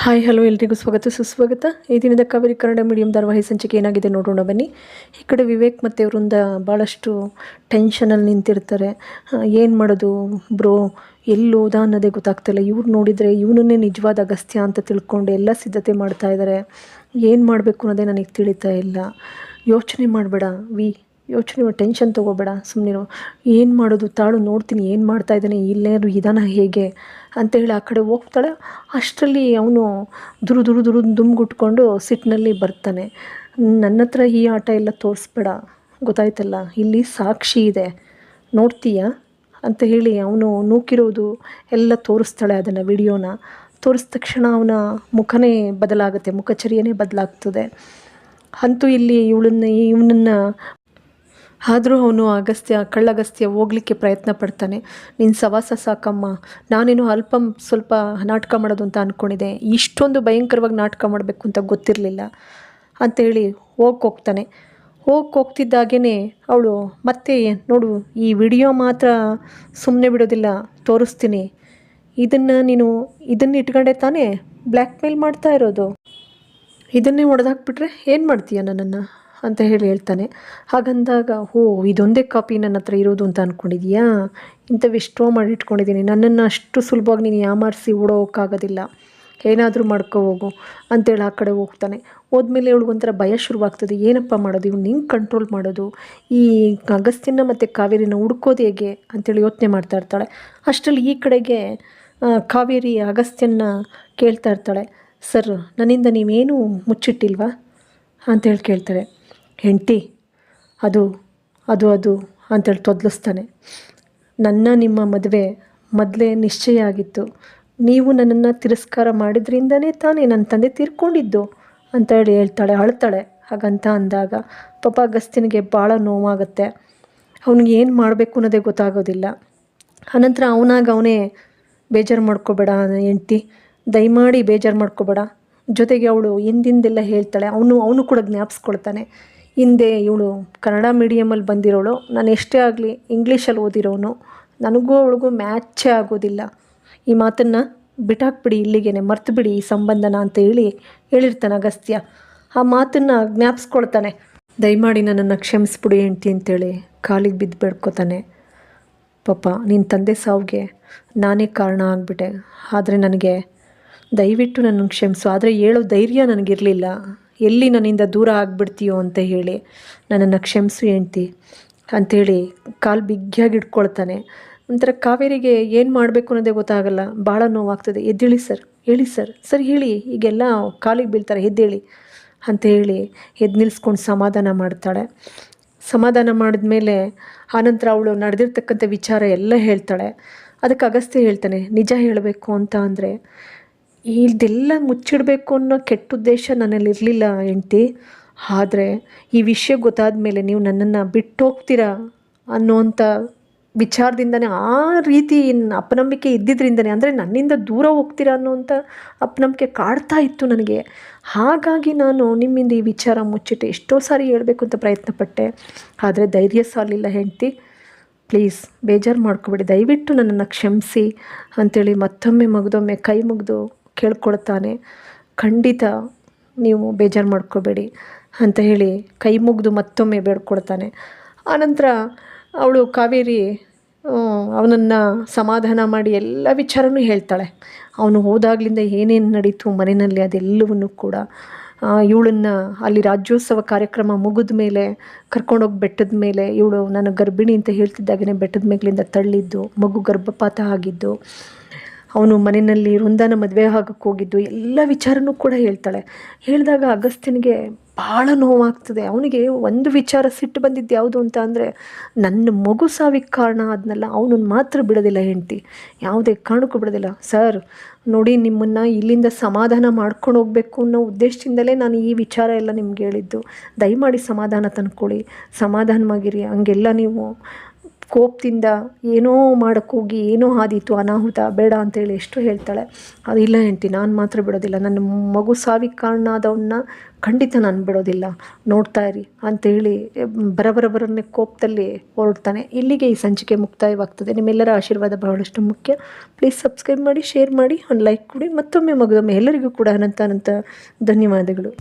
Hi, hello, ಎಲ್ರಿಗೂ ಸ್ವಾಗತ, ಸುಸ್ವಾಗತ. ಈ ದಿನದ ಕಾವೇರಿ ಕನ್ನಡ ಮೀಡಿಯಂ ಧಾರವಾಹಿ ಸಂಚಿಕೆ ಏನಾಗಿದೆ ನೋಡೋಣ ಬನ್ನಿ. ಈ ಕಡೆ ವಿವೇಕ್ ಮತ್ತು ಇವರಿಂದ ಭಾಳಷ್ಟು ಟೆನ್ಷನಲ್ಲಿ ನಿಂತಿರ್ತಾರೆ. ಏನು ಮಾಡೋದು ಬ್ರೋ? ಎಲ್ಲಿ ಹೋದ ಅನ್ನೋದೇ ಗೊತ್ತಾಗ್ತಿಲ್ಲ ಇವ್ರು ನೋಡಿದರೆ ಇವನನ್ನೇ ನಿಜವಾದ ಅಗಸ್ತ್ಯ ಅಂತ ತಿಳ್ಕೊಂಡು ಎಲ್ಲ ಸಿದ್ಧತೆ ಮಾಡ್ತಾ ಇದ್ದಾರೆ ಏನು ಮಾಡಬೇಕು ಅನ್ನೋದೇ ನನಗೆ ತಿಳಿತಾ ಇಲ್ಲ. ಯೋಚನೆ ಮಾಡಬೇಡ. ವಿ ಯೋಚನೆ ಟೆನ್ಷನ್ ತೊಗೋಬೇಡ ಸುಮ್ಮನಿರು ಏನು ಮಾಡೋದು, ತಾಳು ನೋಡ್ತೀನಿ, ಏನು ಮಾಡ್ತಾ ಇದ್ದಾನೆ ಇಲ್ಲೇನು ಇದಾನ ಹೇಗೆ ಅಂತ ಹೇಳಿ ಆ ಕಡೆ ಹೋಗ್ತಾಳೆ. ಅಷ್ಟರಲ್ಲಿ ಅವನು ದುರು ದುರು ದುರು ದುಮ್ಗುಟ್ಕೊಂಡು ಸಿಟ್ಟಿನಲ್ಲಿ ಬರ್ತಾನೆ. ನನ್ನ ಹತ್ರ ಈ ಆಟ ಎಲ್ಲ ತೋರಿಸ್ಬೇಡ, ಗೊತ್ತಾಯ್ತಲ್ಲ? ಇಲ್ಲಿ ಸಾಕ್ಷಿ ಇದೆ. ನೋಡ್ತೀಯಾ? ಅಂತ ಹೇಳಿ ಅವನು ನೂಕಿರೋದು ಎಲ್ಲ ತೋರಿಸ್ತಾಳೆ ಅದನ್ನು ವಿಡಿಯೋನ. ತೋರಿಸಿದ ತಕ್ಷಣ ಅವನ ಮುಖನೇ ಬದಲಾಗುತ್ತೆ, ಮುಖಚರ್ಯನೇ ಬದಲಾಗ್ತದೆ. ಅಂತೂ ಇಲ್ಲಿ ಇವಳನ್ನ, ಇವನನ್ನು ಆದರೂ ಅವನು ಅಗಸ್ತ್ಯ ಕಳ್ಳಗಸ್ತ್ಯ ಹೋಗ್ಲಿಕ್ಕೆ ಪ್ರಯತ್ನ ಪಡ್ತಾನೆ. ನಿನ್ನ ಸವಾಸ ಸಾಕಮ್ಮ. ನಾನೇನು ಅಲ್ಪ ಸ್ವಲ್ಪ ನಾಟಕ ಮಾಡೋದು ಅಂತ ಅಂದ್ಕೊಂಡಿದ್ದೆ ಇಷ್ಟೊಂದು ಭಯಂಕರವಾಗಿ ನಾಟಕ ಮಾಡಬೇಕು ಅಂತ ಗೊತ್ತಿರಲಿಲ್ಲ. ಅಂತೇಳಿ ಹೋಗಿ ಹೋಗ್ತಾನೆ ಹೋಗಿ ಹೋಗ್ತಿದ್ದಾಗೇ ಅವಳು, ಮತ್ತೆ ನೋಡು, ಈ ವಿಡಿಯೋ ಮಾತ್ರ ಸುಮ್ಮನೆ ಬಿಡೋದಿಲ್ಲ, ತೋರಿಸ್ತೀನಿ. ಇದನ್ನು ನೀನು, ಇದನ್ನು ಇಟ್ಕೊಂಡೆ ತಾನೇ ಬ್ಲ್ಯಾಕ್ ಮೇಲ್ ಮಾಡ್ತಾ ಇರೋದು? ಇದನ್ನೇ ಹೊಡೆದಾಕ್ಬಿಟ್ರೆ ಏನು ಮಾಡ್ತೀಯ ನನ್ನನ್ನು? ಅಂತ ಹೇಳಿ ಹೇಳ್ತಾನೆ. ಹಾಗಂದಾಗ ಓ ಇದೊಂದೇ ಕಾಪಿ ನನ್ನ ಹತ್ರ ಇರೋದು ಅಂತ ಅಂದ್ಕೊಂಡಿದ್ಯಾ ಇಂಥವೆಷ್ಟೋ ಮಾಡಿ ಇಟ್ಕೊಂಡಿದ್ದೀನಿ ನನ್ನನ್ನು ಅಷ್ಟು ಸುಲಭವಾಗಿ ನೀನು ಯಾಮಾರಿಸಿ ಓಡೋಕ್ಕಾಗೋದಿಲ್ಲ ಏನಾದರೂ ಮಾಡ್ಕೋ ಹೋಗು. ಅಂತೇಳಿ ಆ ಕಡೆ ಹೋಗ್ತಾನೆ. ಹೋದ್ಮೇಲೆ ಇವಳಿಗೊಂಥರ ಭಯ ಶುರುವಾಗ್ತದೆ. ಏನಪ್ಪ ಮಾಡೋದು? ಇವ್ನು ಹಿಂಗೆ ಕಂಟ್ರೋಲ್ ಮಾಡೋದು? ಈ ಅಗಸ್ತ್ಯನ ಮತ್ತು ಕಾವೇರಿನ ಹುಡ್ಕೋದು ಹೇಗೆ? ಅಂತೇಳಿ ಯೋಚನೆ ಮಾಡ್ತಾ ಇರ್ತಾಳೆ. ಅಷ್ಟರಲ್ಲಿ ಈ ಕಡೆಗೆ ಕಾವೇರಿ ಅಗಸ್ತ್ಯನ ಕೇಳ್ತಾ ಇರ್ತಾಳೆ. ಸರ್, ನನ್ನಿಂದ ನೀವೇನು ಮುಚ್ಚಿಟ್ಟಿಲ್ವಾ? ಅಂತೇಳಿ ಕೇಳ್ತಾರೆ. ಹೆಂಡತಿ, ಅದು ಅದು ಅದು ಅಂತೇಳಿ ತೊದಲಿಸ್ತಾನೆ. ನನ್ನ ನಿಮ್ಮ ಮದುವೆ ಮೊದಲೇ ನಿಶ್ಚಯ ಆಗಿತ್ತು ನೀವು ನನ್ನನ್ನು ತಿರಸ್ಕಾರ ಮಾಡಿದ್ರಿಂದನೇ ತಾನೇ ನನ್ನ ತಂದೆ ತೀರ್ಕೊಂಡಿದ್ದು ಅಂತ ಹೇಳಿ ಹೇಳ್ತಾಳೆ, ಅಳ್ತಾಳೆ. ಹಾಗಂತ ಅಂದಾಗ ಪಾಪ ಅಗಸ್ತಿನಿಗೆ ಭಾಳ ನೋವಾಗುತ್ತೆ. ಅವನಿಗೆ ಏನು ಮಾಡಬೇಕು ಅನ್ನೋದೇ ಗೊತ್ತಾಗೋದಿಲ್ಲ. ಆನಂತರ ಅವನಾಗ ಅವನೇ, ಬೇಜಾರು ಮಾಡ್ಕೋಬೇಡ ಹೆಂಡ್ತಿ, ದಯಮಾಡಿ ಬೇಜಾರು ಮಾಡ್ಕೋಬೇಡ. ಜೊತೆಗೆ ಅವಳು ಹಿಂದಿಂದೆಲ್ಲ ಹೇಳ್ತಾಳೆ, ಅವನು ಅವನು ಕೂಡ ಜ್ಞಾಪಿಸ್ಕೊಳ್ತಾನೆ. ಹಿಂದೆ ಇವಳು ಕನ್ನಡ ಮೀಡಿಯಮಲ್ಲಿ ಬಂದಿರೋಳು. ನಾನು ಎಷ್ಟೇ ಆಗಲಿ ಇಂಗ್ಲೀಷಲ್ಲಿ ಓದಿರೋನು. ನನಗೂ ಅವಳಿಗೂ ಮ್ಯಾಚೇ ಆಗೋದಿಲ್ಲ. ಈ ಮಾತನ್ನು ಬಿಟ್ಟಾಕ್ಬಿಡಿ ಇಲ್ಲಿಗೇನೆ ಮರ್ತು ಬಿಡಿ ಈ ಸಂಬಂಧನ ಅಂತ ಹೇಳಿ ಹೇಳಿರ್ತಾನೆ ಅಗಸ್ತ್ಯ. ಆ ಮಾತನ್ನು ಜ್ಞಾಪಿಸ್ಕೊಳ್ತಾನೆ. ದಯಮಾಡಿ ನನ್ನನ್ನು ಕ್ಷಮಿಸ್ಬಿಡಿ ಹೆಂಡ್ತಿ ಅಂತೇಳಿ ಕಾಲಿಗೆ ಬಿದ್ದು ಬೇಡ್ಕೋತಾನೆ. ಪಾಪ ನಿನ್ನ ತಂದೆ ಸಾವಿಗೆ ನಾನೇ ಕಾರಣ ಆಗಿಬಿಟ್ಟೆ. ಆದರೆ ನನಗೆ ದಯವಿಟ್ಟು ನನ್ನನ್ನು ಕ್ಷಮಿಸು. ಆದರೆ ಹೇಳೋ ಧೈರ್ಯ ನನಗಿರಲಿಲ್ಲ. ಎಲ್ಲಿ ನನ್ನಿಂದ ದೂರ ಆಗಿಬಿಡ್ತೀಯೋ ಅಂತ ಹೇಳಿ ನನ್ನನ್ನು ಕ್ಷಮಿಸು ಹೆಂಡ್ತಿ ಅಂಥೇಳಿ ಕಾಲು ಬಿಗಿಯಾಗಿ ಇಟ್ಕೊಳ್ತಾನೆ ಒಂಥರ ಕಾವೇರಿಗೆ ಏನು ಮಾಡಬೇಕು ಅನ್ನೋದೇ ಗೊತ್ತಾಗಲ್ಲ. ಭಾಳ ನೋವಾಗ್ತದೆ. ಎದ್ದೇಳಿ ಸರ್, ಹೇಳಿ ಸರ್. ಸರ್, ಹೇಳಿ. ಈಗೆಲ್ಲ ಕಾಲಿಗೆ ಬೀಳ್ತಾರೆ, ಎದ್ದೇಳಿ ಅಂತ ಹೇಳಿ ಎದ್ದು ನಿಲ್ಸ್ಕೊಂಡು ಸಮಾಧಾನ ಮಾಡ್ತಾಳೆ. ಸಮಾಧಾನ ಮಾಡಿದ್ಮೇಲೆ ಆನಂತರ ಅವಳು ನಡೆದಿರ್ತಕ್ಕಂಥ ವಿಚಾರ ಎಲ್ಲ ಹೇಳ್ತಾಳೆ. ಅದಕ್ಕೆ ಅಗಸ್ತ್ಯ ಹೇಳ್ತಾನೆ, ನಿಜ ಹೇಳಬೇಕು ಅಂತ ಅಂದರೆ ಇದೆಲ್ಲ ಮುಚ್ಚಿಡಬೇಕು ಅನ್ನೋ ಕೆಟ್ಟ ಉದ್ದೇಶ ನನ್ನಲ್ಲಿ ಇರಲಿಲ್ಲ, ಹೆಂಡ್ತಿ. ಆದರೆ ಈ ವಿಷಯ ಗೊತ್ತಾದ ಮೇಲೆ ನೀವು ನನ್ನನ್ನು ಬಿಟ್ಟು ಹೋಗ್ತೀರಾ ಅನ್ನೋವಂಥ ವಿಚಾರದಿಂದನೇ, ಆ ರೀತಿ ಅಪನಂಬಿಕೆ ಇದ್ದಿದ್ದರಿಂದನೇ ಅಂದರೆ ನನ್ನಿಂದ ದೂರ ಹೋಗ್ತೀರಾ ಅನ್ನೋವಂಥ ಅಪನಂಬಿಕೆ ಕಾಡ್ತಾ ಇತ್ತು ನನಗೆ. ಹಾಗಾಗಿ ನಾನು ನಿಮ್ಮಿಂದ ಈ ವಿಚಾರ ಮುಚ್ಚಿಟ್ಟು ಎಷ್ಟೋ ಸಾರಿ ಹೇಳಬೇಕು ಅಂತ ಪ್ರಯತ್ನ ಪಟ್ಟೆ ಆದರೆ ಧೈರ್ಯ ಸಾಲಿಲ್ಲ ಹೆಂಡ್ತಿ. ಪ್ಲೀಸ್, ಬೇಜಾರು ಮಾಡ್ಕೊಬೇಡಿ. ದಯವಿಟ್ಟು ನನ್ನನ್ನು ಕ್ಷಮಿಸಿ ಅಂಥೇಳಿ ಮತ್ತೊಮ್ಮೆ ಮಗದೊಮ್ಮೆ ಕೈ ಮುಗಿದು ಕೇಳ್ಕೊಳ್ತಾನೆ. ಖಂಡಿತ ನೀವು ಬೇಜಾರು ಮಾಡ್ಕೋಬೇಡಿ ಅಂತ ಹೇಳಿ ಕೈ ಮುಗಿದು ಮತ್ತೊಮ್ಮೆ ಬೇಡ್ಕೊಳ್ತಾನೆ. ಆನಂತರ ಅವಳು ಕಾವೇರಿ ಅವನನ್ನು ಸಮಾಧಾನ ಮಾಡಿ ಎಲ್ಲ ವಿಚಾರನೂ ಹೇಳ್ತಾಳೆ. ಅವನು ಹೋದಾಗ್ಲಿಂದ ಏನೇನು ನಡೀತು ಮನೆಯಲ್ಲಿ ಅದೆಲ್ಲವನ್ನು ಕೂಡ ಇವಳನ್ನು ಅಲ್ಲಿ ರಾಜ್ಯೋತ್ಸವ ಕಾರ್ಯಕ್ರಮ ಮುಗಿದ ಮೇಲೆ ಕರ್ಕೊಂಡೋಗಿ ಬೆಟ್ಟದ ಮೇಲೆ ಇವಳು, ನಾನು ಗರ್ಭಿಣಿ ಅಂತ ಹೇಳ್ತಿದ್ದಾಗೇ ಬೆಟ್ಟದ ಮೇಲಿಂದ ತಳ್ಳಿದ್ದು, ಮಗು ಗರ್ಭಪಾತ ಆಗಿದ್ದು ಅವನು ಮನೆಯಲ್ಲಿ ವೃಂದನ ಮದುವೆ ಆಗಕ್ಕೆ ಹೋಗಿದ್ದು ಎಲ್ಲ ವಿಚಾರನೂ ಕೂಡ ಹೇಳ್ತಾಳೆ. ಹೇಳಿದಾಗ ಅಗಸ್ತ್ಯನಿಗೆ ಭಾಳ ನೋವಾಗ್ತದೆ. ಅವನಿಗೆ ಒಂದು ವಿಚಾರ ಸಿಟ್ಟು ಬಂದಿದ್ದು ಯಾವುದು ಅಂತ ಅಂದರೆ, ನನ್ನ ಮಗು ಸಾವಿಗೆ ಕಾರಣ ಆದನಲ್ಲ, ಅವನನ್ನು ಮಾತ್ರ ಬಿಡೋದಿಲ್ಲ ಹೆಂಡ್ತಿ. ಯಾವುದೇ ಕಾರಣಕ್ಕೂ ಬಿಡೋದಿಲ್ಲ. ಸರ್, ನೋಡಿ ನಿಮ್ಮನ್ನು ಇಲ್ಲಿಂದ ಸಮಾಧಾನ ಮಾಡ್ಕೊಂಡು ಹೋಗಬೇಕು ಅನ್ನೋ ಉದ್ದೇಶದಿಂದಲೇ ನಾನು ಈ ವಿಚಾರ ಎಲ್ಲ ನಿಮ್ಗೆ ಹೇಳಿದ್ದು. ದಯಮಾಡಿ ಸಮಾಧಾನ ತಂದ್ಕೊಳ್ಳಿ. ಸಮಾಧಾನವಾಗಿರಿ. ಹಂಗೆಲ್ಲ ನೀವು ಕೋಪದಿಂದ ಏನೋ ಮಾಡೋಕ್ಕೋಗಿ ಏನೋ ಆದೀತು, ಅನಾಹುತ, ಬೇಡ ಅಂತೇಳಿ ಎಷ್ಟು ಹೇಳ್ತಾಳೆ. ಅದು ಇಲ್ಲ ಹೆಂಡ್ತಿ, ನಾನು ಮಾತ್ರ ಬಿಡೋದಿಲ್ಲ. ನನ್ನ ಮಗು ಸಾವಿಗೆ ಕಾರಣ ಆದವನ್ನ ಖಂಡಿತ ನಾನು ಬಿಡೋದಿಲ್ಲ. ನೋಡ್ತಾ ಇರಿ ಅಂತೇಳಿ ಬರ ಬರ ಬರನೆ ಕೋಪದಲ್ಲಿ ಹೊರಡ್ತಾನೆ. ಇಲ್ಲಿಗೆ ಈ ಸಂಚಿಕೆ ಮುಕ್ತಾಯವಾಗ್ತದೆ. ನಿಮ್ಮೆಲ್ಲರ ಆಶೀರ್ವಾದ ಬಹಳಷ್ಟು ಮುಖ್ಯ. ಪ್ಲೀಸ್ ಸಬ್ಸ್ಕ್ರೈಬ್ ಮಾಡಿ ಶೇರ್ ಮಾಡಿ, ಒಂದು ಲೈಕ್ ಕೊಡಿ. ಮತ್ತೊಮ್ಮೆ ಮಗದೊಮ್ಮೆ ಎಲ್ಲರಿಗೂ ಕೂಡ ಅನಂತ ಅನಂತ ಧನ್ಯವಾದಗಳು.